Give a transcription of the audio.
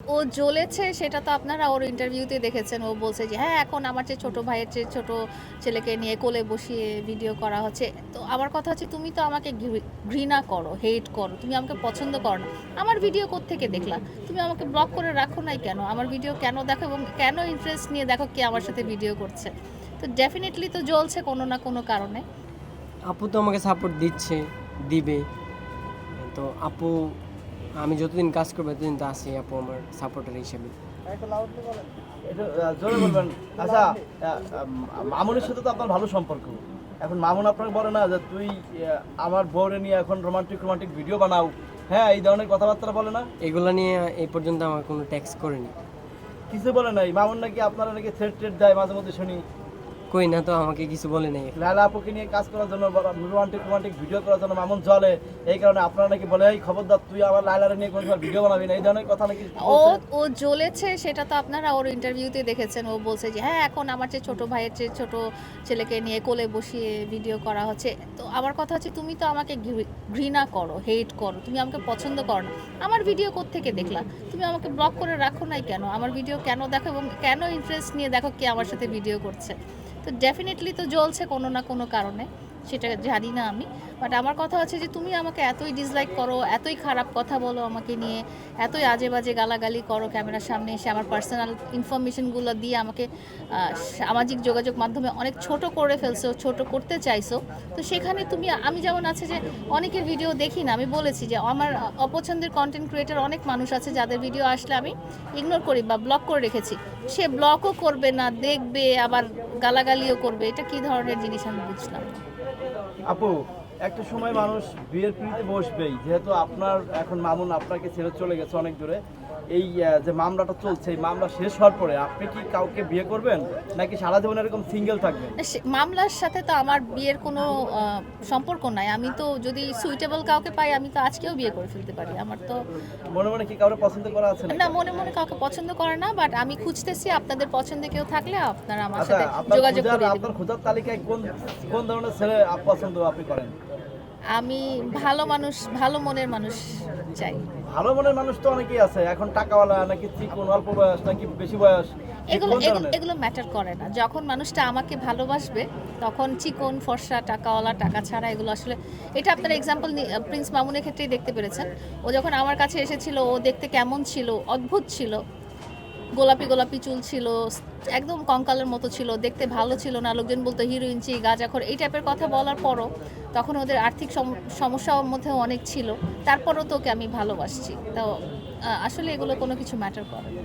ও জ্বলেছে, সেটা তো আপনারা ওর ইন্টারভিউতে দেখেছেন। ও বলছে যে হ্যাঁ এখন আমার যে ছোটো ভাইয়ের যে ছোটো ছেলেকে নিয়ে কোলে বসিয়ে ভিডিও করা হচ্ছে, তো আমার কথা হচ্ছে তুমি তো আমাকে ঘৃণা করো হেট করো, তুমি আমাকে পছন্দ করো না। আমার ভিডিও থেকে দেখলা? তুমি আমাকে ব্লক করে রাখো নাই কেন? আমার ভিডিও কেন দেখো এবং কেন ইন্টারেস্ট নিয়ে দেখো কে আমার সাথে ভিডিও করছে? তো ডেফিনেটলি তো জ্বলছে কোনো না কোনো কারণে। আপু তো আমাকে সাপোর্ট দিচ্ছে, দিবে। তো আপু আমি যতদিন কাজ করব ততদিন তো আছি আপু আমার সাপোর্টার হিসেবে। জোরে বলবেন। আচ্ছা মামুনের সাথে তো আপনার ভালো সম্পর্ক। এখন মামুন আপনাকে বলে না যে তুই আমার বউরে নিয়ে এখন রোমান্টিক রোমান্টিক ভিডিও বানাও। হ্যাঁ এই ধরনের কথাবার্তা বলে না? এগুলো নিয়ে এই পর্যন্ত আমার কোনো ট্যাক্স করেনি। কিছু বলে নাই? মামুন নাকি আপনারা নাকি থ্রেট ট্রেট দেয় মাঝে মধ্যে শুনি। কই না তো আমাকে কিছু বলে নাই। লালা আপুকে নিয়ে কাজ করার জন্য রোমান্টিক রোমান্টিক ভিডিও করার জন্য মামুন জলে এই কারণে আপনারা নাকি বলে এই খবরদার তুই আমার লাইলারে নিয়ে কোনো ভিডিও বানাবি না। এই ধরনের কথা নাকি ও ও জ্বলেছে সেটা তো আপনারা ওর ইন্টারভিউতে দেখেছেন। ও বলছে যে হ্যাঁ এখন আমার যে ছোট ভাইয়ের যে ছোট ছেলেকে নিয়ে কোলে বসিয়ে ভিডিও করা হচ্ছে। তো আমার কথা হচ্ছে তুমি তো আমাকে ঘৃণা করো হেট করো। তুমি আমাকে পছন্দ করো না। আমার ভিডিও থেকে দেখলা? তুমি আমাকে ব্লক করে রাখো নাই কেন? আমার ভিডিও কেন দেখো এবং কেন ইন্টারেস্ট নিয়ে দেখো কে আমার সাথে ভিডিও করছে? তো ডেফিনেটলি তো জ্বলছে কোনো না কোনো কারণে। সেটা জানি না আমি। বাট আমার কথা হচ্ছে যে তুমি আমাকে এতই ডিসলাইক করো, এতই খারাপ কথা বলো আমাকে নিয়ে, এতই আজে বাজে গালাগালি করো ক্যামেরার সামনে এসে আমার পার্সোনাল ইনফরমেশনগুলো দিয়ে আমাকে সামাজিক যোগাযোগ মাধ্যমে অনেক ছোট করে ফেলছো, ছোট করতে চাইছো। তো সেখানে তুমি, আমি যেমন আছে যে অনেকের ভিডিও দেখি না, আমি বলেছি যে আমার অপছন্দের কন্টেন্ট ক্রিয়েটার অনেক মানুষ আছে যাদের ভিডিও আসলে আমি ইগনোর করি বা ব্লক করে রেখেছি। সে ব্লকও করবে না, দেখবে, আবার গালাগালিও করবে। এটা কি ধরনের জিনিস আমি বুঝলাম না। আপু, একটা সময় মানুষ বিয়ের পিড়িতে বসবেই। যেহেতু আপনার, এখন মামুন আপনাকে ছেড়ে চলে গেছে অনেক দূরে। এই যে মামলাটা চলছে এই মামলা শেষ হওয়ার পরে আপনি কি কাউকে বিয়ে করবেন? নাকি সারা জীবন এরকম সিঙ্গেল থাকবেন? মামলার সাথে তো আমার বিয়ের কোনো সম্পর্ক নাই। আমি তো যদি সুইটেবল কাউকে পাই আমি তো আজকেও বিয়ে করে ফেলতে পারি। আমার তো মনে মনে কি কাউকে পছন্দ করা আছে না মনে মনে কাউকে পছন্দ করে না বাট আমি খুঁজতেছি আপনাদের পছন্দে কেউ থাকলে আপনারা আমার আচ্ছা সাথে যোগাযোগ করে আপনার খোঁজার তালিকায় কোন কোন ধরনের ছেলে পছন্দ আপনি করেন? আমি ভালো মানুষ ভালো মনের মানুষ চাই। ভালো মনের মানুষ তো অনেকেই আছে। এখন টাকাওয়ালা নাকি চিকন অল্প বয়স নাকি বেশি বয়স? এগুলো- এগুলো ম্যাটার করে না। যখন মানুষটা আমাকে ভালোবাসবে তখন চিকন ফর্সা টাকাওয়ালা টাকা ছাড়া এগুলো আসলে এটা আপনার এক্সাম্পল প্রিন্স মামুনের ক্ষেত্রেই দেখতে পেরেছেন। ও যখন আমার কাছে এসেছিল ও দেখতে কেমন ছিল অদ্ভুত ছিল গোলাপি গোলাপি চুল ছিল, একদম কঙ্কালের মতো ছিল, দেখতে ভালো ছিল না, লোকজন বলতো হিরোইনচি গাঁজাখর, এই টাইপের কথা বলার পরও তখন ওদের আর্থিক সম- সমস্যার মধ্যে অনেক ছিল। তারপরও তোকে আমি ভালোবাসছি। তো আসলে এগুলো কোনো কিছু ম্যাটার করে